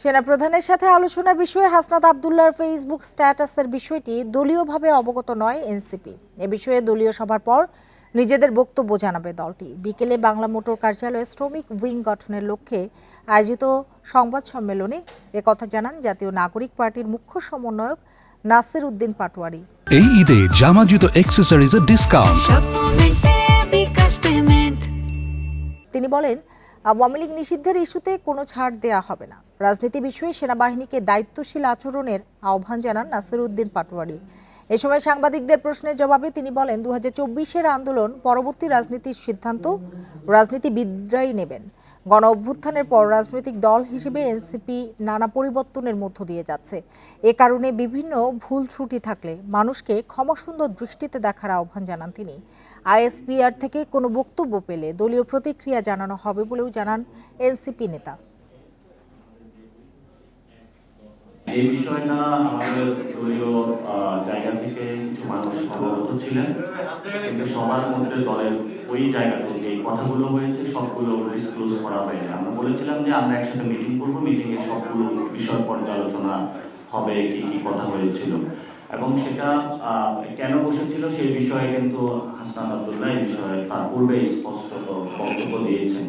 সেনাপ্রধানের সাথে আলোচনার বিষয়ে হাসনাত আবদুল্লাহর ফেসবুক স্ট্যাটাসের বিষয়টি দলীয়ভাবে অবগত নয় এনসিপি। এ বিষয়ে দলীয় সভার পর নিজেদের বক্তব্য জানাবে দলটি। বিকেলে বাংলা মোটর কার্যালয়ে শ্রমিক উইং গঠনের লক্ষ্যে আয়োজিত সংবাদ সম্মেলনে একথা জানান জাতীয় নাগরিক পার্টির মুখ্য সমন্বয়ক নাসির উদ্দিন পাটোয়ারি। এই ঈদে জামা জুতো অ্যাক্সেসরিজের ডিসকাউন্ট তিনি বলেন আওয়ামী লীগ নিষিদ্ধের ইস্যুতে কোনো ছাড় দেয়া হবে না। রাজনীতি বিষয়ে সেনাবাহিনীকে দায়িত্বশীল আচরণের আহ্বান জানান নাসির উদ্দিন পাটোয়ারি। এ সময় সাংবাদিকদের প্রশ্নের জবাবে তিনি বলেন দু হাজার আন্দোলন পরবর্তী রাজনীতির সিদ্ধান্ত, রাজনীতিবিদরাই নেবেন। গণ অভ্যুত্থানের পর রাজনৈতিক দল হিসেবে এনসিপি নানা পরিবর্তনের মধ্য দিয়ে যাচ্ছে। এ কারণে বিভিন্ন ভুল ত্রুটি থাকলে মানুষকে ক্ষমাসুন্দর দৃষ্টিতে দেখার আহ্বান জানান তিনি। আইএসপিআর থেকে কোনো বক্তব্য পেলে দলীয় প্রতিক্রিয়া জানানো হবে বলেও জানান এনসিপি নেতা। এই বিষয়টা আমাদের দলীয় জায়গা থেকে কিছু মানুষ অবগত ছিলেন। কিন্তু সবার মধ্যে দলের ওই জায়গাতে যে কথাগুলো হয়েছে, সবগুলো ডিসক্লোজ করা হয়নি। আমরা বলেছিলাম যে আমরা একসাথে মিটিং করব মিটিং এ সবগুলো বিষয় পর্যালোচনা হবে, কি কি কথা হয়েছিল। এবং সেটা কেন বসেছিল সেই বিষয়ে কিন্তু হাসনাত আব্দুল্লাহ এই বিষয়ে তার পূর্বে স্পষ্ট বক্তব্য দিয়েছেন।